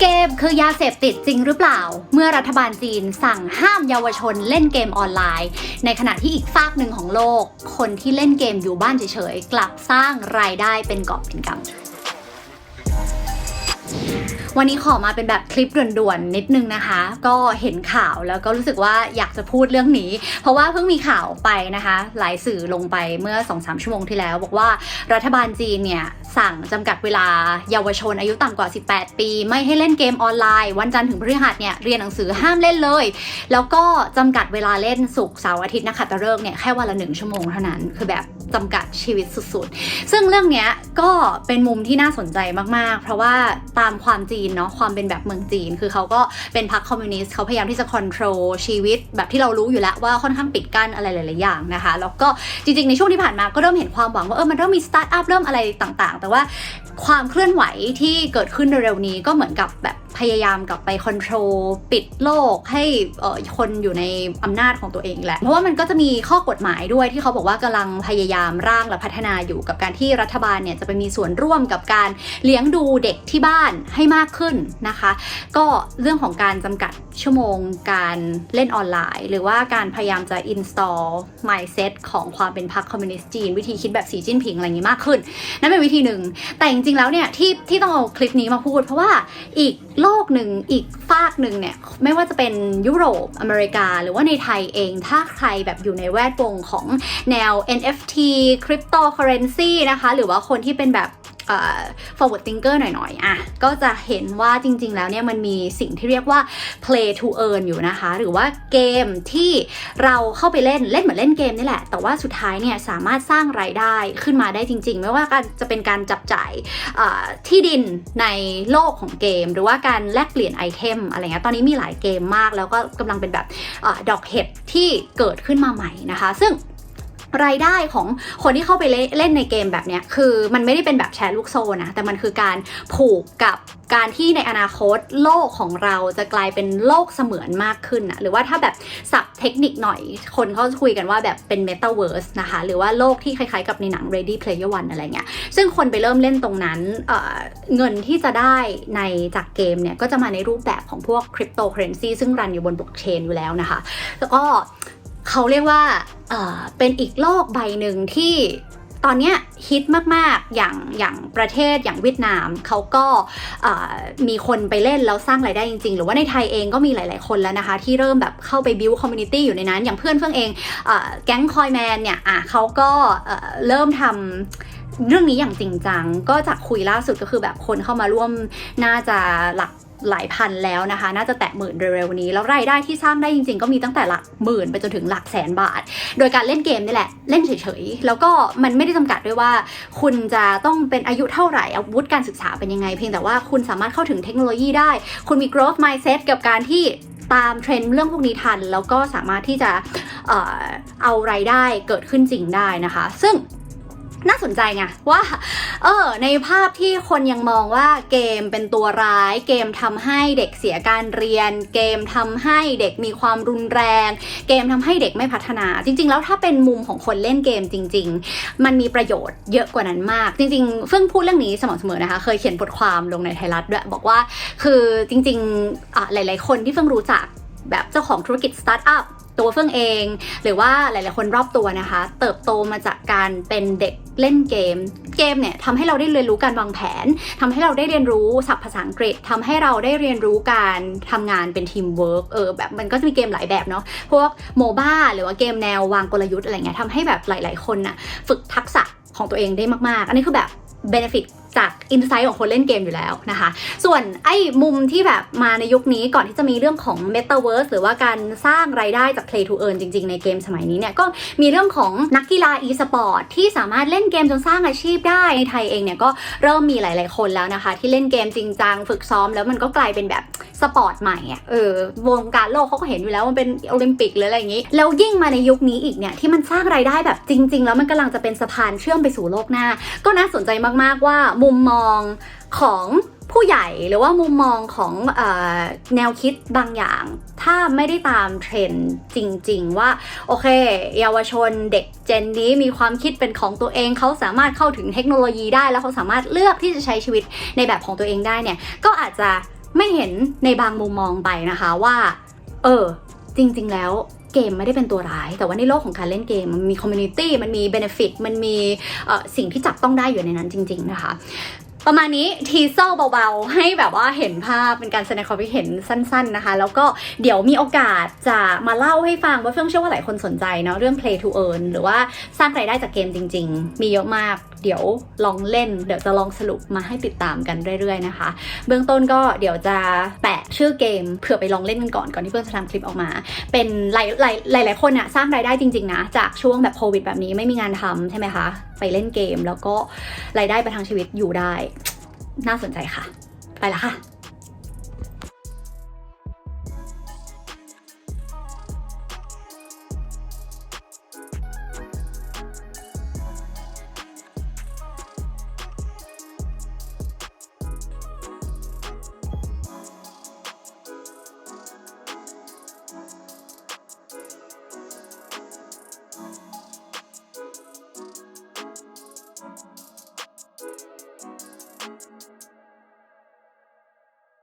เกมคือยาเสพติดจริงหรือเปล่า เมื่อรัฐบาลจีนสั่งห้ามเยาวชนเล่นเกมออนไลน์ ในขณะที่อีกฝากหนึ่งของโลก คนที่เล่นเกมอยู่บ้านเฉยๆ กลับสร้างรายได้เป็นกอบเป็นกำ วันนี้ขอมาเป็นแบบคลิปด่วนๆนิดนึงนะคะ ก็เห็นข่าวแล้วก็รู้สึกว่าอยากจะพูดเรื่องนี้ เพราะว่าเพิ่งมีข่าวไปนะคะ หลายสื่อลงไปเมื่อ 2-3 ชั่วโมงที่แล้ว บอกว่ารัฐบาลจีนเนี่ย สั่งจำกัดเวลาเยาวชนอายุต่ำกว่า 18 ปี ไม่ให้เล่นเกมออนไลน์ วันจันทร์ถึงพฤหัสเนี่ยเรียนหนังสือห้ามเล่นเลย แล้วก็จำกัดเวลาเล่นศุกร์เสาร์อาทิตย์นะคะตะเริกษ์เนี่ยแค่วันละหนึ่งชั่วโมงเท่านั้นคือแบบ จำกัดชีวิตสุดๆ ซึ่งเรื่องนี้ก็เป็นมุมที่น่าสนใจมากๆ เพราะว่าตามความจีนเนาะความเป็นแบบเมืองจีน คือเขาก็เป็นพรรคคอมมิวนิสต์เขาพยายามที่จะควบคุมชีวิต แบบที่เรารู้อยู่แล้วว่าค่อนข้างปิดกั้นอะไรหลายๆอย่างนะคะ แล้วก็จริงๆ ในช่วงที่ผ่านมาก็เริ่มเห็นความหวังว่าเออมันเริ่มมีสตาร์ทอัพเริ่มอะไรต่างๆ แต่ว่าความเคลื่อนไหวที่เกิดขึ้นเร็วๆนี้ก็เหมือนกับแบบพยายามกลับไปคอนโทรลปิดโลกให้คนอยู่ในอำนาจของตัวเองแหละ เพราะว่ามันก็จะมีข้อกฎหมายด้วยที่เขาบอกว่ากำลังพยายามร่างและพัฒนาอยู่กับการที่รัฐบาลเนี่ยจะไปมีส่วนร่วมกับการเลี้ยงดูเด็กที่บ้านให้มากขึ้นนะคะ ก็เรื่องของการจำกัดชั่วโมงการเล่นออนไลน์ หรือว่าการพยายามจะ install mindset ของความเป็นพรรคคอมมิวนิสต์จีน วิธีคิดแบบสีจิ้นผิงอะไรอย่างนี้มากขึ้น นั่นเป็นวิธีหนึ่งแต่จริงๆแล้วเนี่ยที่ที่ต้องเอาคลิปนี้มาพูด เพราะว่าอีกโลกหนึ่งอีกฝากหนึ่งเนี่ย ไม่ว่าจะเป็นยุโรปอเมริกา หรือว่าในไทยเอง ถ้าใครแบบอยู่ในแวดวงของแนว NFT cryptocurrency นะคะ หรือว่าคนที่เป็นแบบ forward thinker หน่อยๆอะก็จะเห็นว่าจริง ๆ แล้วเนี่ยมันมีสิ่งที่เรียกว่า play to earn อยู่นะคะ หรือว่าเกมที่เราเข้าไปเล่นเล่นเหมือนเล่นเกมนี่แหละ แต่ว่าสุดท้ายเนี่ยสามารถสร้างรายได้ขึ้นมาได้จริง ๆ ไม่ว่าการจะเป็นการจับจ่ายที่ดินในโลกของเกม หรือว่าการแลกเปลี่ยนไอเทมอะไรเงี้ยตอนนี้มีหลายเกมมาก แล้วก็กำลังเป็นแบบออดอกเห็ดที่เกิดขึ้นมาใหม่นะคะ ซึ่ง รายได้ของคนที่เข้าไปเล่นในเกมแบบเนี้ยคือมันไม่ได้เป็นแบบแชร์ลูกโซ่นะแต่มันคือการผูกกับการที่ในอนาคตโลกของเราจะกลายเป็นโลกเสมือนมากขึ้นนะหรือว่าถ้าแบบสับเทคนิคหน่อย คนเขาจะคุยกันว่าแบบเป็น Metaverse นะคะ หรือว่าโลกที่คล้ายๆกับในหนัง Ready Player One อะไรเงี้ยซึ่งคนไปเริ่มเล่นตรงนั้นเเงินที่จะได้ในจากเกมเนี่ยก็จะมาในรูปแบบของพวกคริปโตเคอเรนซีซึ่งรันอยู่บนบล็อกเชนอยู่แล้วนะคะแล้วก็ เขาเรียกว่าเเป็นอีกโลกใบหนึ่งที่ตอนนี้ฮิตมาก ๆ อย่างอย่างประเทศอย่างเวียดนามเขาก็มีคนไปเล่นแล้วสร้างรายได้จริง ๆ หรือว่าในไทยเองก็มีหลาย ๆ คนแล้วนะคะ ที่เริ่มแบบเข้าไปบิวคอมมูนิตี้อยู่ในนั้น อย่างเพื่อนเพื่อนเองอแก๊งคอยแมนเนี่ยเขาก็เอ่อเริ่มทำเรื่องนี้อย่างจริงจัง ก็จากคุยล่าสุดก็คือแบบคนเข้ามาร่วมน่าจะหลัก หลายพันแล้วนะคะ น่าจะแตะหมื่นเร็วๆนี้ แล้วรายได้ที่สร้างได้จริง ๆ ก็มีตั้งแต่หลักหมื่นไปจนถึงหลักแสนบาท โดยการเล่นเกมนี่แหละ เล่นเฉยๆ แล้วก็มันไม่ได้จำกัดด้วยว่า คุณจะต้องเป็นอายุเท่าไหร่อาวุธการศึกษาเป็นยังไง เพียงแต่ว่าคุณสามารถเข้าถึงเทคโนโลยีได้ คุณมี growth mindset กับการที่ตามเทรนด์เรื่องพวกนี้ทัน แล้วก็สามารถที่จะเอ่อเอารายได้เกิดขึ้นจริงได้นะคะ ซึ่ง น่าสนใจไงว่าเออในภาพที่คนยังมองว่าเกมเป็นตัวร้าย เกมทำให้เด็กเสียการเรียน เกมทำให้เด็กมีความรุนแรง เกมทำให้เด็กไม่พัฒนา จริง ๆ แล้วถ้าเป็นมุมของคนเล่นเกมจริง ๆ มันมีประโยชน์เยอะกว่านั้นมาก จริงๆเฟื่องพูดเรื่องนี้สม่ำเสมอนะคะ เคยเขียนบทความลงในไทยรัฐด้วยบอกว่าคือจริงๆอะหลาย ๆ คนที่เฟื่องรู้จักแบบเจ้าของธุรกิจสตาร์ทอัพ ตัวเฟื่องเอง หรือว่าหลาย ๆ คนรอบตัวนะคะ เติบโตมาจากการเป็นเด็กเล่นเกม เกมเนี่ยทำให้เราได้เรียนรู้การวางแผนทำให้เราได้เรียนรู้ศัพท์ภาษาอังกฤษทำให้เราได้เรียนรู้การทำงานเป็นทีมเวิร์กเออแบบมันก็จะมีเกมหลายแบบเนาะพวกโมบ้าหรือว่าเกมแนววางกลยุทธ์อะไรเงี้ยทำให้แบบหลาย ๆ คนน่ะฝึกทักษะของตัวเองได้มาก ๆ อันนี้คือแบบ benefit จากอินไซต์ของคนเล่นเกมอยู่แล้วนะคะ ส่วนไอ้มุมที่แบบมาในยุคนี้ก่อนที่จะมีเรื่องของ Metaverse หรือว่าการสร้างรายได้จาก Play to Earn จริงๆ ในเกมสมัยนี้เนี่ย ก็มีเรื่องของนักกีฬา e-sport ที่สามารถเล่นเกมจนสร้างอาชีพได้ ในไทยเองเนี่ยก็เริ่มมีหลาย ๆ คนแล้วนะคะ ที่เล่นเกมจริงจังฝึกซ้อมแล้วมันก็กลายเป็นแบบ สปอร์ตใหม่อะเออวงการโลกเขาก็เห็นอยู่แล้วมันเป็นโอลิมปิกหรืออะไรอย่างนี้ แล้วยิ่งมาในยุคนี้อีกเนี่ยที่มันสร้างรายได้แบบจริง ๆ แล้วมันกำลังจะเป็นสะพานเชื่อมไปสู่โลกหน้า ก็น่าสนใจมากๆว่ามุมมองของผู้ใหญ่หรือว่ามุมมองของออแนวคิดบางอย่าง ถ้าไม่ได้ตามเทรนด์จริง ๆ ว่า โอเค เยาวชนเด็กเจนนี้มีความคิดเป็นของตัวเอง เขาสามารถเข้าถึงเทคโนโลยีได้ แล้วเขาสามารถเลือกที่จะใช้ชีวิตในแบบของตัวเองได้เนี่ย ก็อาจจะ ไม่เห็นในบางมุมมองไปนะคะว่า เออ จริง ๆ แล้วเกมไม่ได้เป็นตัวร้าย แต่ว่าในโลกของการเล่นเกม มันมีคอมมูนิตี้มันมีเบนฟิตมันมีสิ่งที่จับต้องได้อยู่ในนั้นจริง ๆ นะคะ ประมาณนี้ทีเซอร์เบาๆ ให้แบบว่าเห็นภาพเป็นการแสดงความคิดเห็นสั้นๆนะคะ แล้วก็เดี๋ยวมีโอกาสจะมาเล่าให้ฟังว่าเฟื่องเชื่อว่าหลายคนสนใจเนาะเรื่อง play to earn หรือว่าสร้างรายได้จากเกมจริง ๆ มีเยอะมาก เดี๋ยวลองเล่น เดี๋ยวจะลองสรุปมาให้ติดตามกันเรื่อยๆนะคะ เบื้องต้นก็เดี๋ยวจะแปะชื่อเกมเผื่อไปลองเล่นกันก่อนก่อนที่เพื่อนจะทำคลิปออกมา เป็นหลายหลายหลายหลายคนอะสร้างรายได้จริงๆนะจากช่วงแบบโควิดแบบนี้ไม่มีงานทำใช่ไหมคะ ไปเล่นเกม แล้วก็รายได้ประทังชีวิตอยู่ได้ น่าสนใจค่ะ ไปละค่ะ